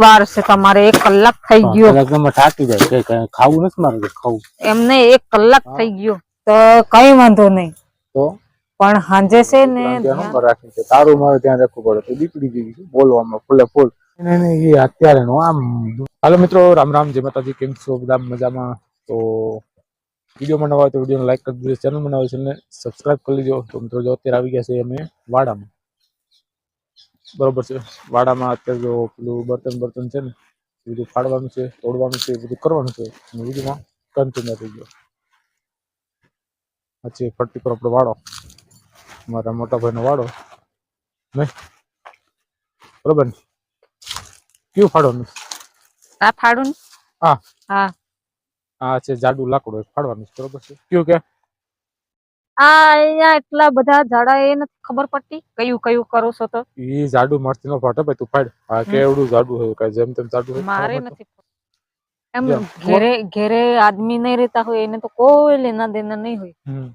વાર છે તમારે એક કલાક થઈ ગયો. કલાકમાં થાકી જાય. ખાવું નથી મારે ખાવું? એમને એક કલાક થઈ ગયો. તો કઈ વાંધો નહીં. તો? પણ સાંજે છે ને ધ્યાન ધ્યાન- નંબર રાખી છે. તારું મારે ધ્યાન રાખવું પડે. તો દીકરી જેવી બોલવામાં ફૂલે ફૂલ. એ અત્યારે નો આમ હાલો મિત્રો રામ રામ. જય માતાજી. કેમ છો? બધા મજામાં? તો વીડિયો હોય તો વીડિયો લાઈક કરી દેજો. ચેનલ બનાવો છે ને સબસ્ક્રાઇબ કરી લેજો તો મિત્રો જો અત્યારે આવી ગયા છે અમે વાડામાં. બરોબર છે. વાડામાં અત્યારે જો પેલું બર્તન બર્તન છે ને એ બધું ફાડવાનું છે તોડવાનું છે એ બધું કરવાનું છે. અને વિડીયોમાં કન્ટિન્યુ થઈ ગયો. પછી ફરતી પર આપણો વાડો. મારા મોટા ભાઈનો વાડો. નહીં બરોબર ને? કયું ફાડવાનું? આ ફાડું હા. હા. આ છે જાડું લાકડું ફાડવાનું છે. બરોબર છે. કયું કે? આ અહીંયા એટલા બધા ઝાડા એ નથી ખબર પડતી? કયું કયું કરો છો તો? ઈ ઝાડુ મળતી નો ફાટે ભાઈ તું ફાડ આ કેવડું ઝાડુ હોય કે જેમ તેમ ઝાડુ હોય મારે નથી એમ ઘેરે ઘેરે આદમી નહીં રહેતા હોય એને તો કોઈ લેના દેના નહીં હોય.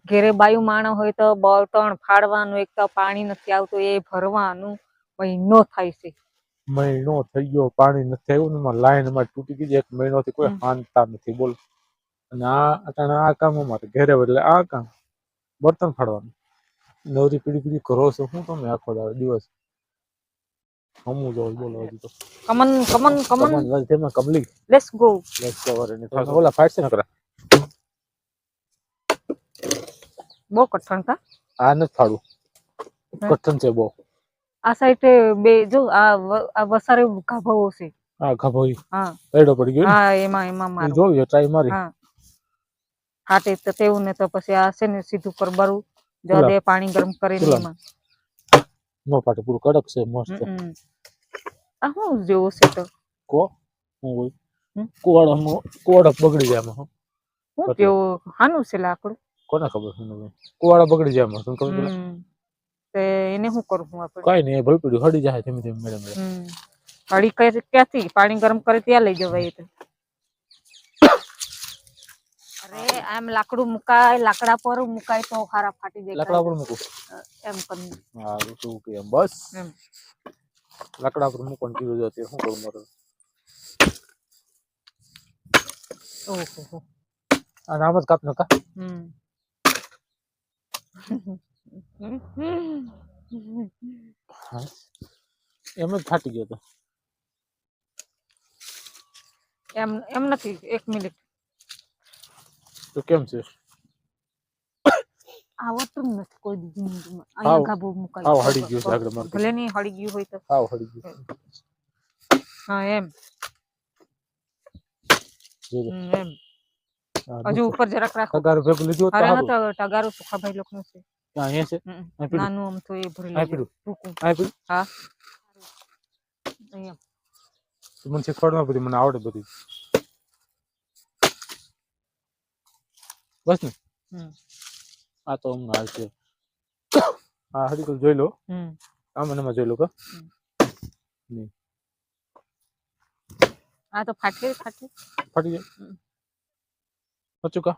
ઘેરે બાયુ માણસ હોય તો બળતણ ફાડવાનું એક તો પાણી નથી આવતું એ ભરવાનું મહિનો થાય છે. મહિનો થઈ ગયો પાણી નથી આવ્યું ને લાઈનમાં તૂટી ગઈ એક મહિનો થી કોઈ હાનતા નથી બોલ. અને આ આ કામ અમારે ઘેરે એટલે આ કામ બર્તન ફાડવાનું. નવરી પીડી પીડી કરો છો શું તમે આખો દાડો દિવસ હમું જો બોલો હજી તો. Come on come on come on. તેમાં Kamli. Let's go let's cover એને થાશે ઓલા ફાઈટ છે નકરા કરા. બહુ કઠણ કા? આ ન ફાડવું. કઠણ છે બહુ. આ સાઈડ બે જો આ આ વસારે ગાભવો છે. આ ખભોઈ હા. એડો પડી ગયો હા એમાં એમાં ને મારો. જોયું ટ્રાય મારી. હા. તો તેવું ને તો પછી આ છે ને સીધું કરબારું ચૂલા. દે પાણી ગરમ કરીને એમાં. નો ફાટે પૂરું કડક છે મસ્ત. આ હું જેવો છે તો? કો? હું હોય. કુવાડામાં કુવાડા બગડી જાય આમાં હું. કેવો હાનું છે લાકડું? કોને ખબર છે ને બગડી જાય આમાં શું ખબર તે એને શું કરું હું આપણે? કઈ નહીં ભલ પીડ્યું હડી જાય ધીમે ધીમે મેડમ હડી ક્યાંથી? પાણી ગરમ કરે ત્યાં લઈ જવાય તો. અરે આમ લાકડું મુકાય લાકડા પર મુકાય તો હારા ફાટી જાય લાકડા પર મૂકું? એમ પણ. હા શું કે એમ બસ. એમ. લાકડા પર મૂકવાનું કીધું જતી શું કરું મારે? ઓહો. આ નામ જ કાપ નકા હમ. એમ જ ફાટી ગયો તો. એમ એમ નથી એક મિનિટ. તો કેમ છે આવડતું નથી કોઈ દી અહીંયા ગાભો મુકાય હાવ હળી ગયું છે આગળ ભલે નહીં હળી ગયું હોય તો હાવ હળી ગયું હા એમ એમ હજુ ઉપર જરાક રાખો તગારું ભેગું લીધું તો હા તો ટગારું સુખાભાઈ લોકોનું છે. નાનું આમ તો એ ભરી આ પીડું. હા અહીંયા મને શીખવાડવા બધી મને આવડે બધી બસ ને? આ તો હમણાં હાલશે આ હરિકલ જોઈ લો. હમ. આ મને જોઈ લો કે? આ તો ફાટે ફાટે ફાટી જાય હમ. કા?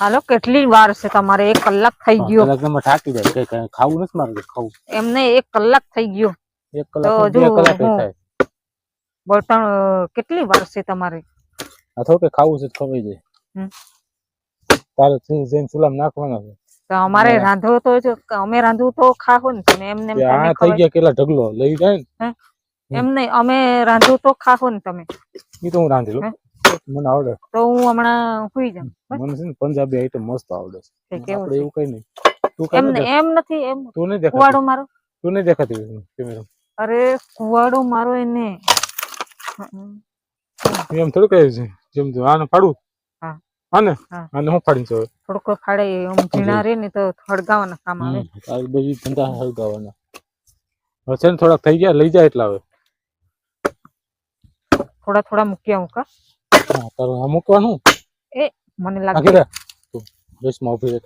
હાલો કેટલી વાર છે તમારે? એક કલાક થઈ ગયો. કલાકમાં થાકી જાય. કઈ ખાવું નથી મારે ખાવું? એમને એક કલાક થઈ ગયો. એક કલાક તો બે કલાક થાય. બળતણ કેટલી વાર છે તમારે? આ થોડું કે ખાવું છે ખવાઈ જાય. હમ. તારે જઈને ચૂલામાં નાખવાના છે. તો અમારે. રાંધવો તો અમે રાંધવું તો ખાવું ને તમે એમને એમ આ થઈ ગયા કેટલા ઢગલો લઈ જાય ને. એમ નહીં અમે રાંધવું તો ખાવું ને તમે. એ તો હું રાંધી લઉં મને આવડે. તો હું હમણાં સુઈ જાઉં. મને છે ને પંજાબી આઈટમ મસ્ત આવડે છે. આપણે એવું કઈ નહીં. તું એમ કઈ એમ નથી એમ તું નહીં દેખાતી. કુવાડો મારો. તું નહીં દેખાતી કેમેરા અરે કુવાડો મારો એને. એમ થોડું કહે છે જેમ આને ફાડું. હા. આને આને હું ફાડીને છે થોડુંક ફાડે એમ ઝીણા રે ને તો હળગાવાના કામ આવે. આ બધી ધંધા હળગાવાના. હશે ને થોડાક થઈ ગયા લઈ જાય એટલા હવે. થોડા થોડા મૂક્યા હું કા? હા તારું આ મૂકવાનું? એ મને લાગે કીધા. તું રેસમાં ઊભી રહે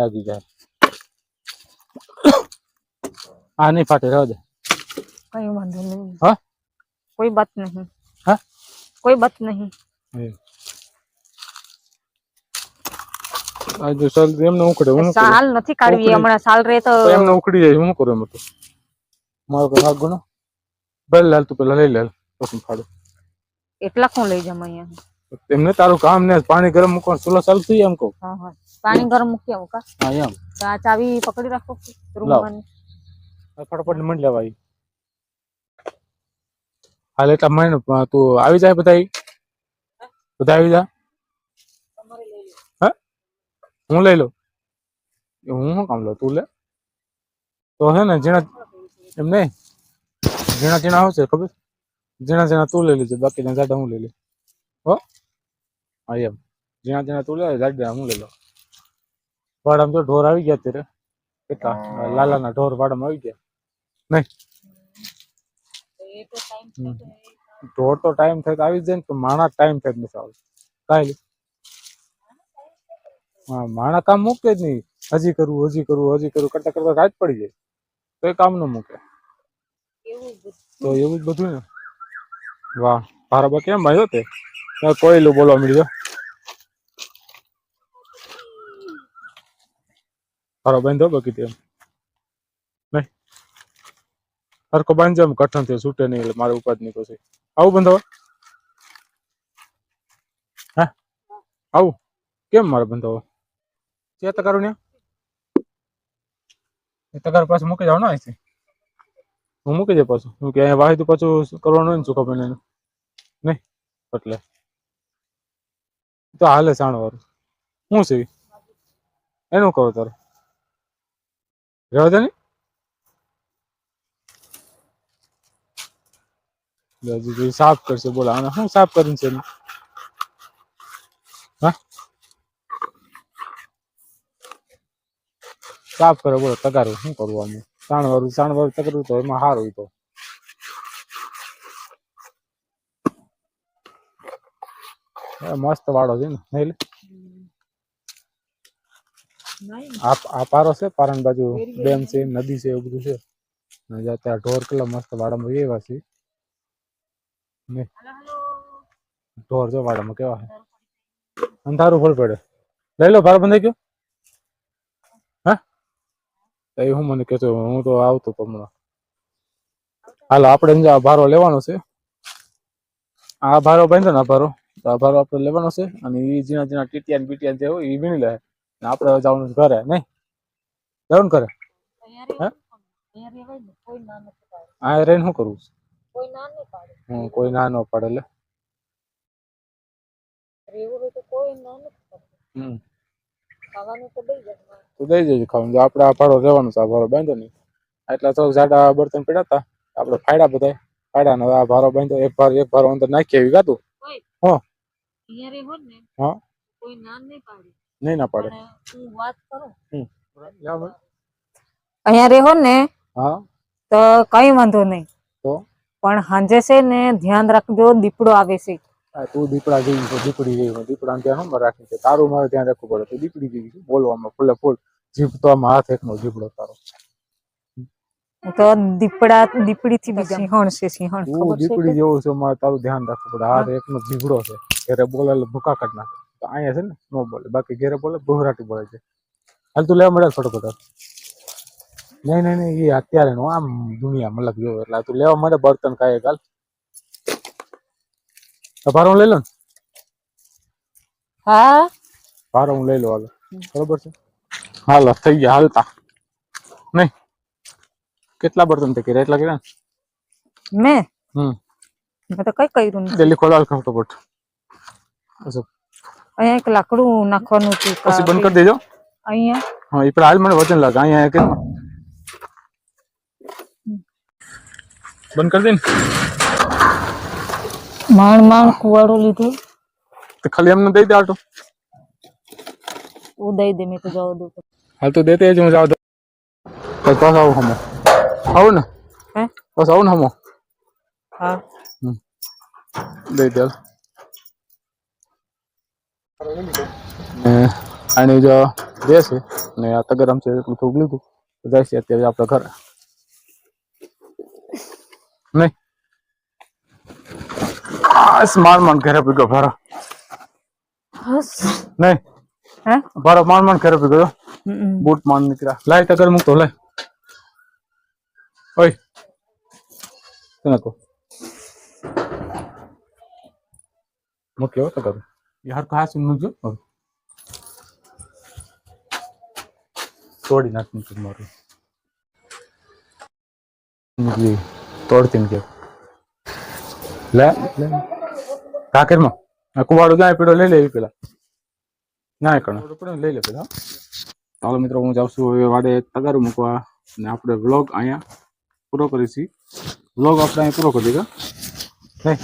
લાગી જાય. આ નહીં ફાટે રહો દે. કઈ વાંધો નહીં. હા? કોઈ બાત નહીં. હા? કોઈ બાત નહીં એમ. આ જો સાલ એમને ઉખડે હું સાલ નથી કાઢવી. હમણાં સાલ રે તો એમને ઉખડી જાય હું કરું એમ તો? મારો કઈ ભાગ ગણો ભલે લાલ તું પેલા લઈ લે પછી ફાડો. એટલા કોણ લઈ જમ અહીંયા? એમને તારું કામ ને પાણી ગરમ મૂકવાનું ચૂલો ચાલુ થઈ એમ કહું. હા હા. પાણી ગરમ મૂકી આવું કા? હા એમ. આ ચાવી પકડી રાખો રૂમમાં ફટાફટ મંડ લેવાય હાલ એટલા મહિને તું આવી જાય બધા બધા આવી જા. હા હું લઈ લઉં. હું શું કામ લઉં? તું લે. તો હે ને જીણા એમ નહીં? ઝીણા ઝીણા આવશે ખબર? ઝીણા જીણા તું લઈ લેજે બાકીના જાડા હું લઈ લે હો? હા એમ. જીણા ઝીણા તું લે જાડા હું લઈ લઉં. વાડામાં તો ઢોર આવી ગયા અત્યારે. કેટલા? લાલાના ઢોર વાડામાં આવી ગયા. નહીં? ઢોર તો ટાઈમ થાય તો આવી જાય ને તો માણા ટાઈમ થાય નથી આવે કાંઈ માણા કામ મૂકે જ નહીં. હજી કરવું હજી કરવું હજી કરવું કરતા કરતા રાત પડી જાય. તો એ કામ ન મૂકે. તો એવું જ બધું ને. વાહ ભારાબા કેમ આવ્યો તે. કોયલું બોલવા મળ્યો. ભારો બાંધો બાકી તેમ નહીં. હરકો બાંધજો એમ કઠણ થયો છૂટે નહીં એટલે મારે ઉપાજ નહીં પછી આવું બંધો હા. આવું. કેમ મારે બંધાવો છે કરું ને એ તકાર પાછું મૂકી જાવ ને અહીંથી. હું મૂકી જાય પાછું. હું કે અહીંયા વાહિતું પાછું કરવાનું હોય ને સુખા બને નહીં એટલે. તો હાલે સાણ વાળું શું છે? એનું કરો તારે? રહેવા દે ને? સાફ કરશે, બોલા. આને શું સાફ કરીને છે હા? સાફ કરે બોલો તગારું શું કરવું આમાં? સાણ વાળું સાણ વાળું તગરું તો એમાં સારું તો. એ મસ્ત વાળો છે ને નહીં લે? આ આ પારો છે પારણ બાજુ ડેમ છે નદી છે એવું બધું છે. અને જ્યાં ત્યાં ઢોર કેટલા મસ્ત વાડામાં એવા છે. નહીં. ઢોર જો વાડામાં કેવા છે. અંધારું ફળ પડે. લઈ લો ભારો બંધાઈ ગયો. હા એ હું મને કહેતો હું તો આવતો તો હમણાં. હાલો આપણે આ ભારો લેવાનો છે. આ ભારો બાંધો ને આ ભારો આ ભારો આપણે લેવાનો છે અને એ જીના જીના ટીટિયા ને બીટિયા જે હોય એ વીણી લે. ને આપણે જવાનું ઘરે નહીં? જવાનું ઘરે. આ રહીને શું કરવું કોઈ ના હું કોઈ ના ન પાડે પાડતું. હમ. ખાવાનું તો દઈ જવાનું તો દઈ દેજો ખાવાનું. તો આપણે આ ભાડો રહેવાનું છે આ ભાડો બાંધો નહીં. એટલા તો જાડા બર્તન પડ્યા હતા. આપણે ફાયડા બધા ફાયડા ને આ ભારો બાંધો એક ભાર એક ભારો અંદર નાખી એવી ગાતું હા. હા. નહીં ના પાડે. અહીંયા રહેવો ને હા. તો કઈ વાંધો નહીં. તો? પણ સાંજે છે ને ધ્યાન રાખજો દીપડો આવે છે. આ તું દીપડા જેવી છે દીપડી જેવી છે. દીપડા ત્યાં નંબર રાખી છે. તારું મારે ધ્યાન રાખવું પડે. તું દીપડી જેવી છે. બોલવામાં ફૂલે ફૂલ. જીભ તો આમાં હાથ એકનો જીભડો તારો. હું તો દીપડા દીપડી થી બીજા સિંહણ છે સિંહણ તું દીપડી? જેવું છે મારે તારું ધ્યાન રાખવું પડે. હાથ એકનો જીભડો છે. ઘરે બોલે એટલે ભૂકા કાઢ નાખે. તો અહીંયા છે ને નો બોલે. બાકી ઘરે બોલે બહુરાટી બોલે છે. હાલ તું લેવા મળે ફટોફટ નહીં નહીં નહીં એ અત્યારે નો આમ દુનિયા મતલબ જો એટલે તું લેવા મળે બર્તન કાંઈ કાલ ભારો હું લઈ લો ને? હા. ભારો હું લઈ લો હાલો. બરોબર છે? હાલો થઈ ગયા હાલતા. નહીં. કેટલા બર્તન તે કર્યા? એટલા કર્યા ને? મેં? હમ. મેં તો કઈ કર્યું નહીં. જલ્દી ખોલાવ ફટોફટ પછી અહીંયા એક લાકડું નાખવાનું હતું પછી બંધ કરી દેજો. અહીંયા. હા એ પેલા હાલ મને વચન લાગે. અહીંયા કેમ બંધ કરી દે ને. માંડ માણ કુવાડો લીધો. તો ખાલી એમને દઈ દે આટો. ઉદય દે મેં તો જવા દઉં હાલ તો દેતે જ હું જાવ દો બસ પાછો આવું હમો. આવો ને? હે? બસ આવો ને હમો? હા. દઈ દે. ને આની જો બે છે ને આ તગરમ છે એટલું થોડું લીધું. જાય છે અત્યારે આપણે ઘરે. નહીં? આસ માર માન ઘરે પીગો ભારો. નહીં. હે? ભારો માર માન ઘરે પીગો. બૂટ માન નીકળ્યા. લાય તગર મૂકતો લાય ઓય. તને કહું મૂક્યો હો તો કરું એ હરખા હાસી મૂકજો હવે. તોડી નાખ છું મારું. તોડતી ને કે લે લે કાકેરમાં આ કુવાડો જાય પેલો લઈ લેવી પેલા ના કણ લઈ લે પેલા ચાલો મિત્રો હું જાઉં છું હવે વાડે તગારું મૂકવા અને આપણે વ્લોગ અહીંયા પૂરો કરીશું વ્લોગ આપણે અહીંયા પૂરો કરી દીધો નહીં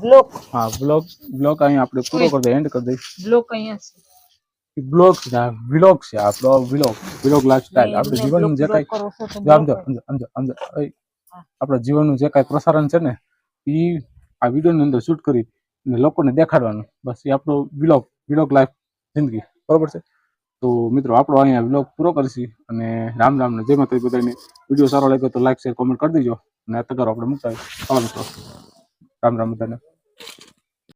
બ્લોક હા બ્લોગ બ્લોગ અહીંયા આપણે પૂરો કરી દઈએ એન્ડ કરી દઈએ બ્લોક અહીંયા છે બ્લોગ છે આ વિલોગ છે આપણો વિલોગ વિલોગ લાઈફસ્ટાઈલ આપણે જીવનનું જે કાંઈ કરો છો તો જો સમજો સમજો સમજો સમજો ઓય, આપણા જીવનનું જે કાંઈ પ્રસારણ છે ને એ આ વિડીયોની અંદર શૂટ કરી અને લોકોને દેખાડવાનું. બસ એ આપણો વિલોગ વિલોગ લાઈફ જિંદગી. બરોબર છે? તો મિત્રો, આપણો અહીંયા વિલોગ પૂરો કરીશી અને રામ રામ ને જય માતા બધાને. વીડિયો સારો લાગ્યો તો લાઈક શેર કોમેન્ટ કરી દેજો. અને આ તગારો આપણે મૂકતા ચાલો મિત્રો, રામ રામ બધાને.